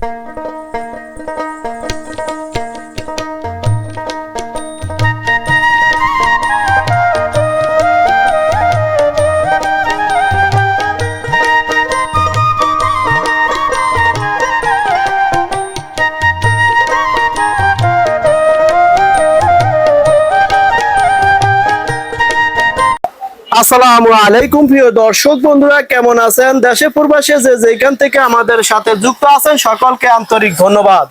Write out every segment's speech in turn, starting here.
Música আসসালামু আলাইকুম প্রিয় দর্শক বন্ধুরা, কেমন আছেন? দেশে প্রবাসে যে যেখান থেকে আমাদের সাথে যুক্ত আছেন, সকলকে আন্তরিক ধন্যবাদ।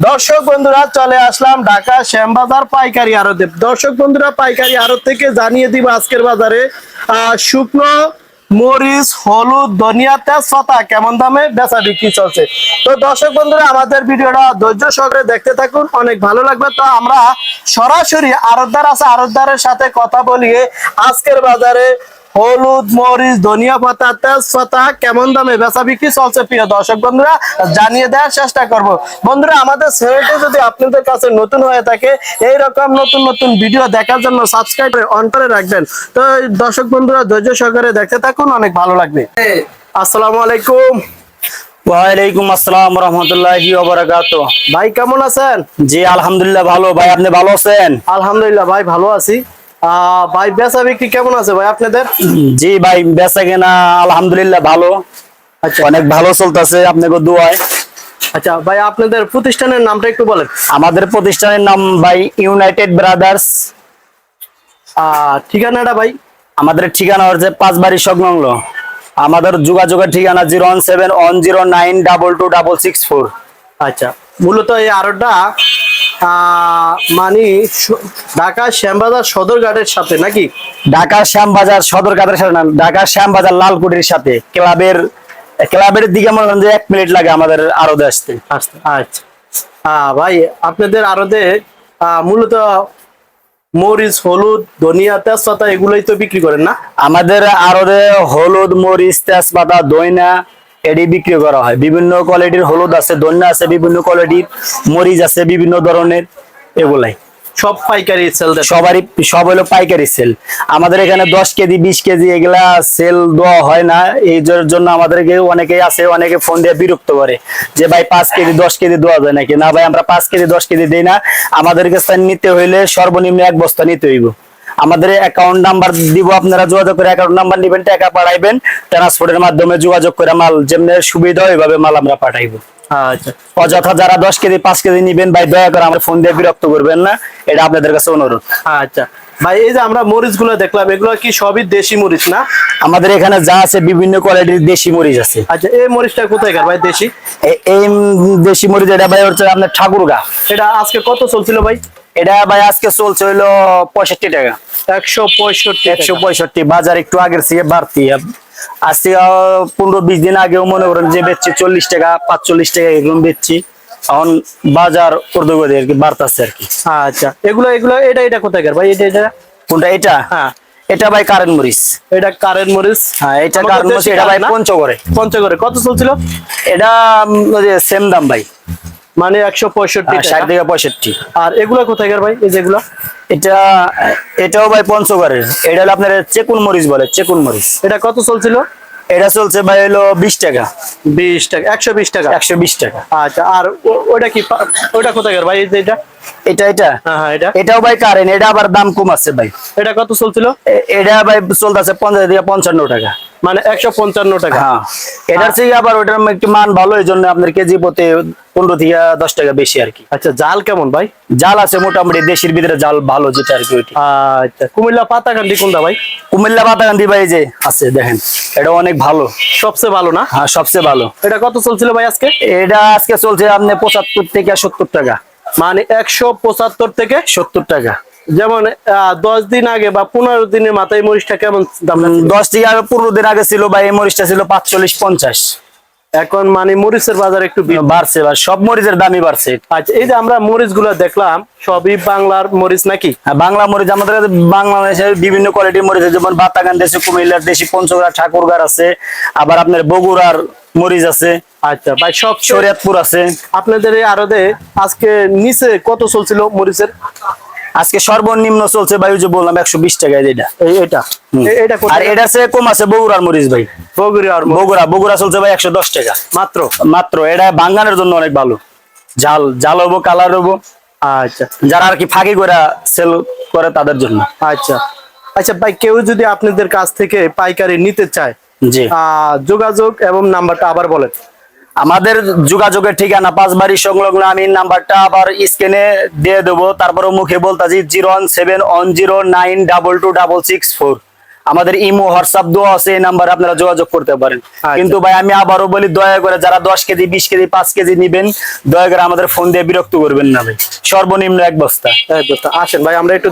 দর্শক বন্ধুরা, চলে আসলাম ঢাকা শ্যামবাজার পাইকারি আড়তে। দর্শক বন্ধুরা, পাইকারি আড়ত থেকে জানিয়ে দিব আজকের বাজারে শুকনো মরিচ, হলুদ, ধনিয়া, তেজপাতা কেমন দামে বেচা বিক্রি চলছে? তো দর্শক বন্ধুরা, আমাদের ভিডিওটা ধৈর্য সহকারে দেখতে থাকুন, অনেক ভালো লাগবে। তো আমরা সরাসরি আরতদার আছে, আরতদারের সাথে কথা বলিয়ে আজকের বাজারে হলুদ মরিচ ধনিয়া পাতা তেজপাতা কেমন দামে বেচা বিক্রি চলছে প্রিয় দর্শক বন্ধুরা? জানিয়ে দেওয়ার চেষ্টা করব। বন্ধুরা আমাদের চ্যানেলটি যদি আপনাদের কাছে নতুন হয়ে থাকে এই রকম নতুন নতুন ভিডিও দেখার জন্য সাবস্ক্রাইব অন করে রাখবেন। তো দর্শক বন্ধুরা ধৈর্য সহকারে দেখতে থাকুন অনেক ভালো লাগবে। আসসালামু আলাইকুম। ওয়ালাইকুম আসসালাম রহমতুল্লাহি ওবারাকাত ভাই কেমন আছেন? জি আলহামদুলিল্লাহ ভালো। ভাই আপনি ভালো আছেন? আলহামদুলিল্লাহ ভাই ভালো আছি। ভাই বেচা বিক্রি কেমন আছে ভাই আপনাদের? জি ভাই বেচা কেনা আলহামদুলিল্লাহ ভালো। আচ্ছা। অনেক ভালো চলতেছে আপনাকে দোয়ায়। আচ্ছা ভাই আপনাদের প্রতিষ্ঠানের নামটা একটু বলেন। আমাদের প্রতিষ্ঠানের নাম ভাই ইউনাইটেড ব্রাদার্স ঠিকানাটা ভাই? আমাদের ঠিকানা হচ্ছে পাঁচবাড়ি সংলগ্ন আমাদের যোগাযোগের ঠিকানা zero one seven one zero nine double two double six four. আচ্ছা মূলত এই আরোটা মানে ঢাকা শ্যামবাজার সদরঘাটের সাথে নাকি? ঢাকা শ্যামবাজার সদর কাদের সাথে না ঢাকা শ্যামবাজার লালকুটির সাথে। ক্লাবের ক্লাবের দিকে মনে করেন যে এক মিনিট লাগে আমাদের আরও আসতে। আচ্ছা আচ্ছা। আহ, ভাই আপনাদের আরতে মূলত মরিচ হলুদ ধনিয়া তেজপাতা এগুলোই তো বিক্রি করেন না? আমাদের আরও হলুদ মরিচ তেজপাতা দইনা এটি বিক্রি করা হয়। বিভিন্ন কোয়ালিটির হলুদ আছে দইনা আছে বিভিন্ন কোয়ালিটির মরিচ আছে বিভিন্ন ধরনের এগুলাই। সব পাইকারি সেল সবারই সব হলো পাইকারি সেল আমাদের এখানে দশ কেজি বিশ কেজি এগুলা সেল দেওয়া হয় না। এই জন্য- জন্য আমাদেরকে অনেকেই আছে অনেকে ফোন দিয়ে বিরক্ত করে যে ভাই পাঁচ কেজি দশ কেজি দেওয়া যায় নাকি? না ভাই আমরা পাঁচ কেজি দশ কেজি দিই না। আমাদের কাছে নিতে হইলে সর্বনিম্ন এক বস্তা নিতে হইব। আমাদের অ্যাকাউন্ট নাম্বার দিব আপনারা যোগাযোগ করে অ্যাকাউন্ট নাম্বার নিবেন টাকা পাঠাইবেন ট্রান্সপোর্টের মাধ্যমে যোগাযোগ করে মাল যেমনি সুবিধা ওইভাবে মাল আমরা পাঠাইবো। আচ্ছা। অযথা যারা দশ কেজি পাঁচ কেজি নিবেন ভাই দয়া করে আমার ফোন দিয়ে বিরক্ত করবেন না এটা আপনাদের কাছে অনুরোধ। আচ্ছা। ভাই এই যে আমরা মরিচগুলো দেখলাম এগুলো কি সবই দেশি মরিচ না? আমাদের এখানে যা আছে বিভিন্ন কোয়ালিটির দেশি মরিচ আছে। আচ্ছা এই মরিচটা কোথায় ভাই দেশি? এই দেশি মরিচ এটা ভাই হচ্ছে আপনার ঠাকুরগা। এটা আজকে কত চলছিল ভাই? এটা ভাই আজকে চলছে হইল পঁয়ষট্টি টাকা। একশো পঁয়ষট্টি একশো পঁয়ষট্টি বাজার একটু আগের থেকে বাড়তি। আজ থেকে পনেরো বিশ দিন আগেও মনে করেন যে বেচছি চল্লিশ টাকা পাঁচচল্লিশ টাকা এরকম বেচছি। এখন বাজার ঊর্ধ্বগতি আর কি বাড়তেছে আর কি। আচ্ছা এগুলো এগুলো এটা এটা কোথায় ভাই? এটা এটা? কোনটা এটা? হ্যাঁ। এটা ভাই কারেন্ট মরিচ। এটা কারেন্ট মরিচ। হ্যাঁ এটা কারেন্ট মরিচ এটা ভাই? পঞ্চগড়ে। পঞ্চগড়ে। কত চলছিল? এটা সেম দাম ভাই। মানে একশো পঁয়ষট্টি হ্যাঁ, ষাট থেকে পঁয়ষট্টি। আর এগুলো কোথায় ভাই এই যেগুলো? এটা এটাও ভাই পঞ্চগড়ের। এটা হলো আপনার চেকুন মরিচ বলে চেকুন মরিচ। এটা কত চলছিল? এটা চলছে ভাই হলো বিশ টাকা। বিশ টাকা একশো বিশ টাকা। একশো বিশ টাকা। আচ্ছা আর ওটা কি ওটা কোথায় ভাই এই যে এটা? এটা এটা? হ্যাঁ হ্যাঁ এটা। এটাও ভাই কারেন্ট এটা আবার দাম কম আছে ভাই। এটা কত চলছিল? এটা ভাই চলতেছে পঞ্চাশ থেকে পঞ্চান্ন টাকা। মানে একশো পঞ্চান্ন টাকা। হ্যাঁ। এটার থেকে আবার ওটার একটু মান ভালো এই জন্য আপনার কেজি প্রতি পনেরো থেকে দশ টাকা বেশি আর কি। আচ্ছা জাল কেমন ভাই? জাল আছে মোটামুটি দেশের ভিতরে জাল ভালো যেটা আর কি ওইটি। আচ্ছা কুমিল্লা পাতাকান্দি কোনটা ভাই? কুমিল্লা বাতাগান্দি ভাই যে আছে দেখেন। এটা অনেক ভালো। সবচেয়ে ভালো না? হ্যাঁ সবচেয়ে ভালো। এটা কত চলছিল ভাই আজকে? এটা আজকে চলছে আপনি পঁচাত্তর থেকে সত্তর টাকা। মানে একশো পঁচাত্তর থেকে সত্তর টাকা। যেমন দশ দিন আগে বা পনেরো দিনের মাথায় মরিচটা কেমন দাম দশ থেকে আগে পনেরো দিন আগে ছিল বা এই মরিচটা ছিল পাঁচচল্লিশ পঞ্চাশ। এখন মানে মরিচের বাজার একটু বাড়ছে বা সব মরিচের দামই বাড়ছে। আচ্ছা এই যে আমরা মরিচগুলো দেখলাম সবই বাংলার মরিচ নাকি? আর বাংলা মরিচ আমাদের কাছে বাংলাদেশের বিভিন্ন কোয়ালিটির মরিচ আছে যেমন বাতাগান দেশি কুমিল্লার দেশি পঞ্চগড়া ঠাকুরগার আছে আবার আপনার বগুড়ার মরিচ আছে। আচ্ছা ভাই সব শরীয়তপুর আছে। আপনাদের এই আরদে আজকে নিচে কত চলছিল মরিচের? আজকে সর্বনিম্ন চলছে ভাই ওই যে বললাম একশো বিশ টাকায় এটা। এটা? এটা আর এটা সে কম আছে বগুড়ার মরিচ ভাই। বগুড়ি আর বগুড়া বগুড়া চলছে ভাই একশো দশ টাকা। মাত্র? মাত্র এটা বাঙ্গানের জন্য অনেক ভালো। ঝাল ঝাল হব কালার হব। আচ্ছা। যারা আর কি ফাঁকি করে সেল করে তাদের জন্য। আচ্ছা। আচ্ছা ভাই কেউ যদি আপনাদের কাছ থেকে পাইকারি নিতে চায় যোগাযোগ এবং নাম্বারটা আবার বলেন। আমাদের যোগাযোগের ঠিকানা পাঁচবাড়ি সংলগ্ন আমি নাম্বারটা আবার স্ক্রিনে দিয়ে দেবো। তারপরে মুখে বলতাছি zero one seven one zero nine double two double six four. আমাদের ইমো হোয়াটসঅ্যাপ দেওয়া আছে এই নাম্বারে আপনারা যোগাযোগ করতে পারেন। আচ্ছা। কিন্তু ভাই আমি আবারও বলি দয়া করে যারা দশ কেজি বিশ কেজি পাঁচ কেজি নিবেন দয়া করে আমাদের ফোন দিয়ে বিরক্ত করবেন না ভাই। সর্বনিম্ন এক বস্তা। এই দোস্ত, আসেন ভাই আমরা একটু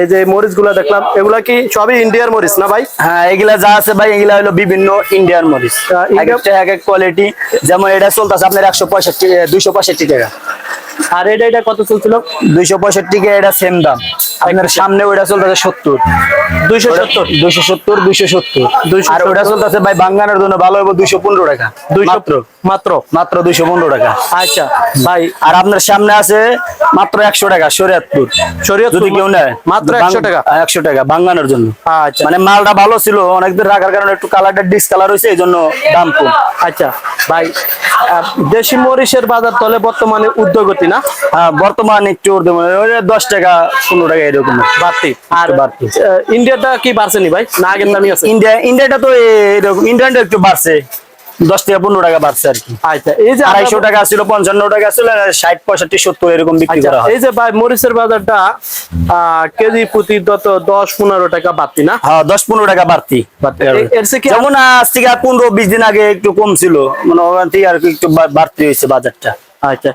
এই যে মরিচগুলা দেখলাম এগুলা কি সবই ইন্ডিয়ার মরিচ না ভাই? হ্যাঁ এগুলা যা আছে ভাই এগুলা হলো বিভিন্ন ইন্ডিয়ান মরিচ। এক এক এক কোয়ালিটি যেমন এটা চলতেছে আপনার একশো পঁয়ষট্টি দুইশো পঁয়ষট্টি টাকা। আর এটা এটা কত চলছিল? দুইশো পঁয়ষট্টি কে এটা সেম দাম। আপনার সামনে ওইটা চলতেছে সত্তর। দুইশো সত্তর? দুইশো সত্তর দুইশো সত্তর। আর ওটা চলতেছে ভাই বাঙ্গানোর জন্য ভালো হবে দুইশো পনেরো টাকা। দুইশো মাত্র। মাত্র? দুইশো পনেরো টাকা। আচ্ছা ভাই আর আপনার সামনে আছে মাত্র একশো টাকা শরিয়াতপুর। শরীয়তপুর যদি কেউ নেয়। মাত্র 100 টাকা? একশো টাকা বাঙ্গানোর জন্য। আচ্ছা। মানে মালটা ভালো ছিল অনেকদিন রাখার কারণে একটু কালারটা ডিসকালার হয়েছে এই জন্য দাম কম। আচ্ছা ভাই দেশি মরিচের বাজার তলে বর্তমানে উদ্যোগতি না? হ্যাঁ বর্তমান একটু দশ টাকা পনেরো টাকা এরকম। বাড়তি। আর বাড়তি। ইন্ডিয়াটা কি বাড়ছেনি ভাই? না আগের দামই আছে? ইন্ডিয়া ইন্ডিয়াটা তো এরকম ইন্ডিয়ানটা একটু বাড়ছে। দশ টাকা পনেরো টাকা বাড়ছে আর কি। আচ্ছা এই যে আড়াইশো টাকা ছিল পঞ্চান্ন টাকা ছিল ষাট পঁয়ষট্টি সত্তর এরকম বিক্রি আচ্ছা করা হয়। এই যে ভাই মরিচের বাজারটা কেজি প্রতি দশ পনেরো টাকা বাড়তি না? হ্যাঁ দশ পনেরো টাকা বাড়তি। যেমন আজ থেকে পনেরো বিশ দিন আগে একটু কম ছিল। মানে ওখান থেকে আর একটু বাড়তি হয়েছে বাজারটা। আচ্ছা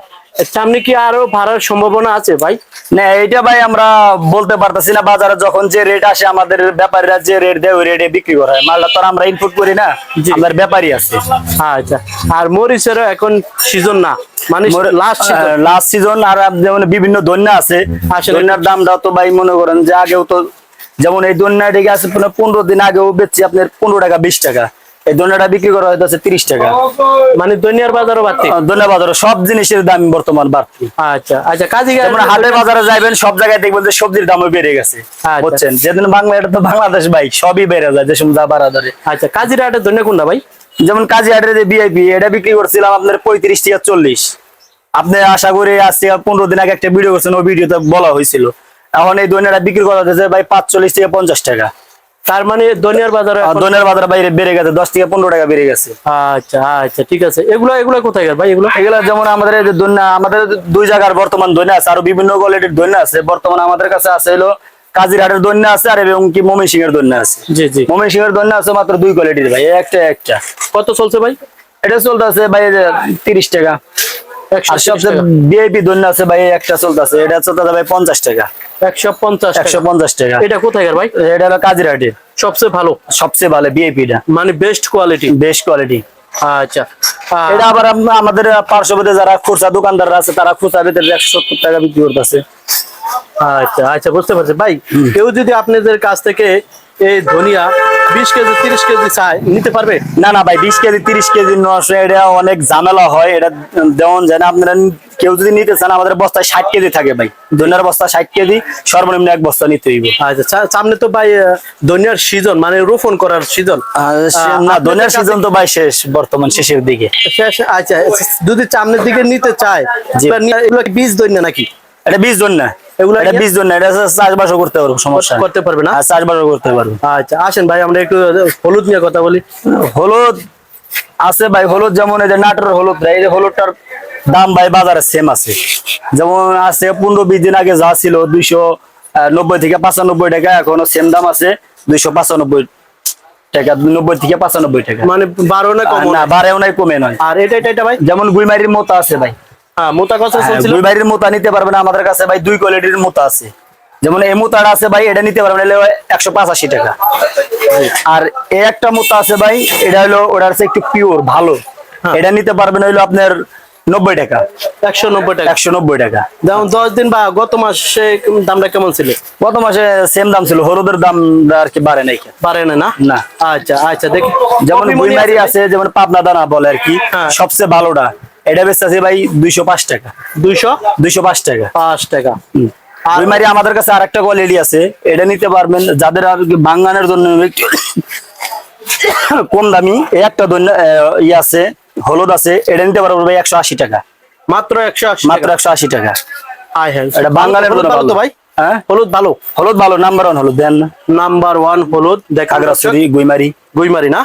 সামনে কি আরও ভাড়ার সম্ভাবনা আছে ভাই? না এটা ভাই আমরা বলতে পারতেছি না বাজারে যখন যে রেট আসে আমাদের ব্যাপারীরা যে রেট দেয় ওই রেটে বিক্রি করা। হয় মালটা তো আমরা ইনপুট করি না আমাদের ব্যাপারী আছে। আচ্ছা আর মরিচেরও এখন সিজন না মানে লাস্ট লাস্ট সিজন আর যেমন বিভিন্ন আছে তো ভাই মনে করেন যে আগেও তো যেমন এই আছে পনেরো দিন আগেও বেচছি আপনার পনেরো টাকা বিশ টাকা। এই বিক্রি করা হইতেছে তিরিশ টাকা। মানে দুনিয়ার বাজারও বাড়তি? দন্যা বাজারে সব জিনিসের দাম বর্তমান বাড়তি। আচ্ছা আচ্ছা কাজী যেমন হাটে বাজারে যাইবেন সব জায়গায় দেখবেন যে সবজির দামও বেড়ে গেছে আচ্ছা। বুঝছেন? যেদিন বাংলা এটা তো বাংলাদেশ ভাই সবই বেড়ে যায় যে সময় যা বাড়া ধরে। আচ্ছা কাজিরাটের ধন্য কোনটা ভাই? যেমন কাজী হাটের যে বিআইপি এটা বিক্রি করছিলাম আপনার পঁয়ত্রিশ টাকা চল্লিশ। আপনি আশা করি আজ থেকে পনেরো দিন আগে একটা ভিডিও করছেন ওই ভিডিওতে বলা হয়েছিল। এখন এই দৈন্যটা বিক্রি করা হচ্ছে ভাই পাঁচচল্লিশ থেকে পঞ্চাশ টাকা। তার মানে দুনিয়ার বাজারে এখন- বাজার বাইরে বেড়ে গেছে দশ থেকে পনেরো টাকা বেড়ে গেছে। আচ্ছা আচ্ছা ঠিক আছে। এগুলো এগুলো কোথায় ভাই? এগুলো এগুলা যেমন আমাদের এই আমাদের দুই জায়গার বর্তমান দৈন্যা আছে আরও বিভিন্ন কোয়ালিটির দৈন্যা আছে। বর্তমান আমাদের কাছে আছে হলো কাজিরহাটের দৈন্যা আছে আর এবং কি মমিন সিং এর দৈন্যা আছে। জি জি। মমিন সিং এর দৈন্যা আছে মাত্র দুই কোয়ালিটির ভাই একটা একটা। কত চলছে ভাই? এটা চলতেছে ভাই তিরিশ টাকা। আর সবচেয়ে ভিআইপি দৈন্য আছে ভাই একটা চলতেছে। এটা চলতেছে ভাই পঞ্চাশ টাকা। একশো পঞ্চাশ একশো টাকা। এটা কোথায় ভাই? এটা হলো কাজিরহাটে সবচেয়ে ভালো? সবচেয়ে ভালো ভিআইপিটা মানে বেস্ট কোয়ালিটি বেস্ট কোয়ালিটি আচ্ছা। এটা আবার আম- আমাদের পার্শ্ববর্তী যারা খুচরা দোকানদাররা আছে তারা খুচরা ভিতরে একশো সত্তর টাকা বিক্রি করতেছে। আচ্ছা আচ্ছা বুঝতে পারছি। ভাই কেউ যদি আপনাদের কাছ থেকে এই ধনিয়া বিশ কেজি তিরিশ কেজি চাই। নিতে পারবে? না না ভাই বিশ কেজি তিরিশ কেজি নশো এটা অনেক ঝামেলা হয় এটা দেওয়া যায় না। আপনারা কেউ যদি নিতে চান আমাদের বস্তায় ষাট কেজি থাকে ভাই। ধনিয়ার বস্তা ষাট কেজি সর্বনিম্ন এক বস্তা নিতে হইব। আচ্ছা সামনে তো ভাই ধনিয়ার সিজন মানে রোপণ করার সিজন। না ধনিয়ার সিজন তো ভাই শেষ বর্তমান শেষের দিকে। শেষ আচ্ছা যদি সামনের দিকে নিতে চায় বীজ ধনিয়া নাকি? এটা জন না এগুলা এটা নিয়ে- বিশ জন না এটা চাষবাসও করতে পারব সমস্যা করতে পারবে না? চাষবাসও করতে পারব। আচ্ছা আসেন ভাই আমরা একটু হলুদ নিয়ে কথা বলি। হলুদ আছে ভাই হলুদ যেমন এই যে নাটোর হলুদ এই যে হলুদটার দাম ভাই বাজারে সেম আছে। যেমন আছে পনেরো বিশ দিন আগে যা ছিল দুইশো নব্বই থেকে পাঁচানব্বই টাকা এখনও সেম দাম আছে দুইশো পাঁচানব্বই টাকা নব্বই থেকে পাঁচানব্বই টাকা। মানে বারো না কম না বাড়েও নাই কমে নয় আর এটা এটা এটা ভাই? যেমন গুইমারির মতো আছে ভাই। হ্যাঁ কত চলছিল গুইমারির মোতা নিতে পারবেন আমাদের কাছে ভাই দুই কোয়ালিটির মোতা আছে। যেমন এই মোতাটা আছে ভাই এটা নিতে পারবেন একশো পাঁচাশি টাকা। আর এই একটা মোতা আছে ভাই এটা হলো ওটা হচ্ছে একটু পিওর ভালো। হ্যাঁ। এটা নিতে পারবেন হইল আপনার নব্বই টাকা। একশো নব্বই টাকা। একশো নব্বই টাকা। যেমন দশ দিন বা গত মাসে দামটা কেমন ছিল? গত মাসে সেম দাম ছিল হলুদের দাম আর কি বাড়ে নাই। পারে না না? আচ্ছা আচ্ছা দেখি। যেমন আছে যেমন পাবনা দানা বলে আর কি হ্যাঁ। সবচেয়ে ভালোটা। এটা বেচতে আছে ভাই দুইশো পাঁচ টাকা। দুইশো? দুইশো পাঁচ টাকা। পাঁচ টাকা। আর- আমাদের কাছে আরেকটা কোয়ালিটি আছে। এটা নিতে পারবেন যাদের আর কি বাঙ্গানের জন্য কম দামি এই একটা আছে হলুদ আছে এটা নিতে পারব ভাই একশো আশি টাকা। মাত্র একশো আশি মাত্র একশো আশি টাকা। হ্যাঁ। এটা হলুদ জন্য ভালো ভাই? হ্যাঁ? হলুদ ভালো। হলুদ ভালো নাম্বার ওয়ান হলুদ দেন নাম্বার ওয়ান হলুদ দেখা গুইমারি। গুইমারি না?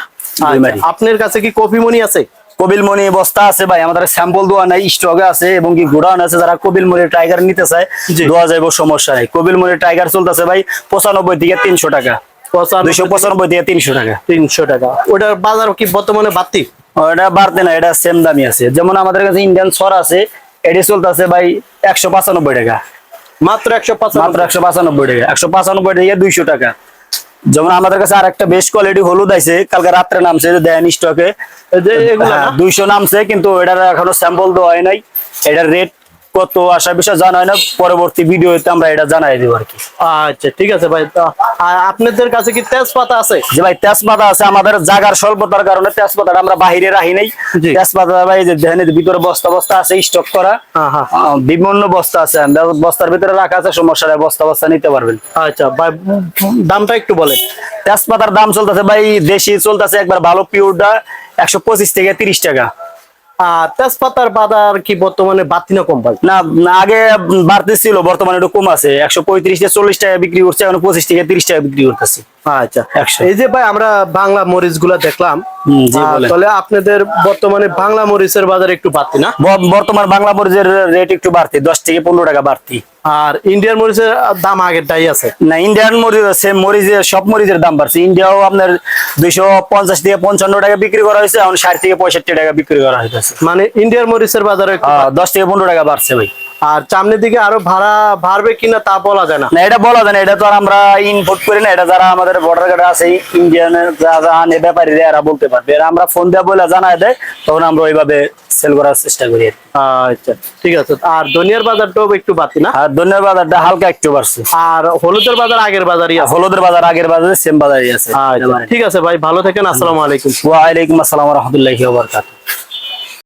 গুইমারি। আপনার কাছে কি কফি মনি আছে? কবিলমণি বস্তা আছে ভাই আমাদের স্যাম্পল দেওয়া নাই স্টকে আছে এবং কি গোডাউন আছে যারা কবিলমণি টাইগার নিতে চায়। দেওয়া যাইব সমস্যা নাই। কবিলমণি টাইগার চলতেছে ভাই পঁচানব্বই থেকে তিনশো টাকা। দুইশো পঁচানব্বই থেকে তিনশো টাকা। তিনশো টাকা। ওটার বাজার কি বর্তমানে বাড়তি? ওটা বাড়তে না এটা সেম দামি আছে। যেমন আমাদের কাছে ইন্ডিয়ান সর আছে এটি চলতেছে ভাই একশো পাঁচানব্বই টাকা। মাত্র একশো মাত্র একশো পাঁচানব্বই টাকা একশো পাঁচানব্বই টাকা দুইশো টাকা। যেমন আমাদের কাছে আর একটা বেশ কোয়ালিটি হলুদ আছে কালকে রাত্রে নামছে দেয়নি স্টকে দুইশো নামছে কিন্তু এটার এখনও স্যাম্পল দেওয়া হয় নাই। এটার রেট কত আসার বিষয় জানা হয় না পরবর্তী ভিডিওতে আমরা এটা জানাই দেবো আর কি। আচ্ছা ঠিক আছে ভাই। আপনাদের কাছে কি তেজপাতা আছে? যে ভাই তেজপাতা আছে। আমাদের জাগার স্বল্পতার কারণে তেজপাতাটা আমরা বাহিরে রাখি নাই। তেজপাতা ভাই যে দেখেন ভিতরে বস্তা বস্তা আছে স্টক করা। বিভিন্ন বস্তা আছে। বস্তার ভিতরে রাখা আছে সমস্যা বস্তা বস্তা নিতে পারবেন। আচ্ছা ভাই দামটা একটু বলেন। তেজপাতার দাম চলতেছে ভাই দেশি চলতেছে একবার ভালো পিওরটা একশো পঁচিশ থেকে তিরিশ টাকা। তেজপাতার বাজার কি বর্তমানে বাড়তি না কম না, আগে বাড়তে ছিল বর্তমানে একটু কম আছে। একশো পঁয়ত্রিশ থেকে চল্লিশ টাকা বিক্রি করছে এখন পঁচিশ থেকে তিরিশ টাকা বিক্রি করতেছে। আচ্ছা। এই যে ভাই আমরা বাংলা মরিচগুলা দেখলাম। তাহলে আপনাদের বর্তমানে বাংলা মরিচের বাজার একটু বাড়তি না? বর্তমান বাংলা মরিচের রেট একটু বাড়তি দশ থেকে পনেরো টাকা বাড়তি। আর ইন্ডিয়ান মরিচের দাম আগেরটাই আছে? না ইন্ডিয়ান মরিচ মরিচের সব মরিচের দাম বাড়ছে। ইন্ডিয়াও আপনার দুইশো পঞ্চাশ থেকে পঞ্চান্ন টাকা বিক্রি করা হয়েছে এখন ষাট থেকে পঁয়ষট্টি টাকা বিক্রি করা হয়েছে মানে ইন্ডিয়ান মরিচের বাজারে দশ থেকে পনেরো টাকা বাড়ছে ভাই। আর সামনের দিকে আরও ভাড়া বাড়বে কিনা তা বলা যায় না। এটা বলা যায় না এটা তো আর আমরা ইনপুট করি না এটা যারা আমাদের বর্ডার গার্ডে আছে ইন্ডিয়ানের যারা আনে ব্যাপারীরা এরা বলতে পারবে। এরা আমরা ফোন দেওয়া বলে জানায় দেয় তখন আমরা ওইভাবে সেল করার চেষ্টা করি আচ্ছা ঠিক আছে। আর ধনিয়ার বাজারটাও একটু বাড়তি না? আর ধন্যবাদ বাজারটা হালকা একটু বাড়ছে। আর হলুদের বাজার আগের বাজারই আছে? হলুদের বাজার আগের বাজারে সেম বাজারই আছে। ঠিক আছে ভাই ভালো থাকেন আসসালামু আলাইকুম। ওয়ালাইকুম আসসালাম রহমতুল্লাহি ওয়া বারাকাতুহু।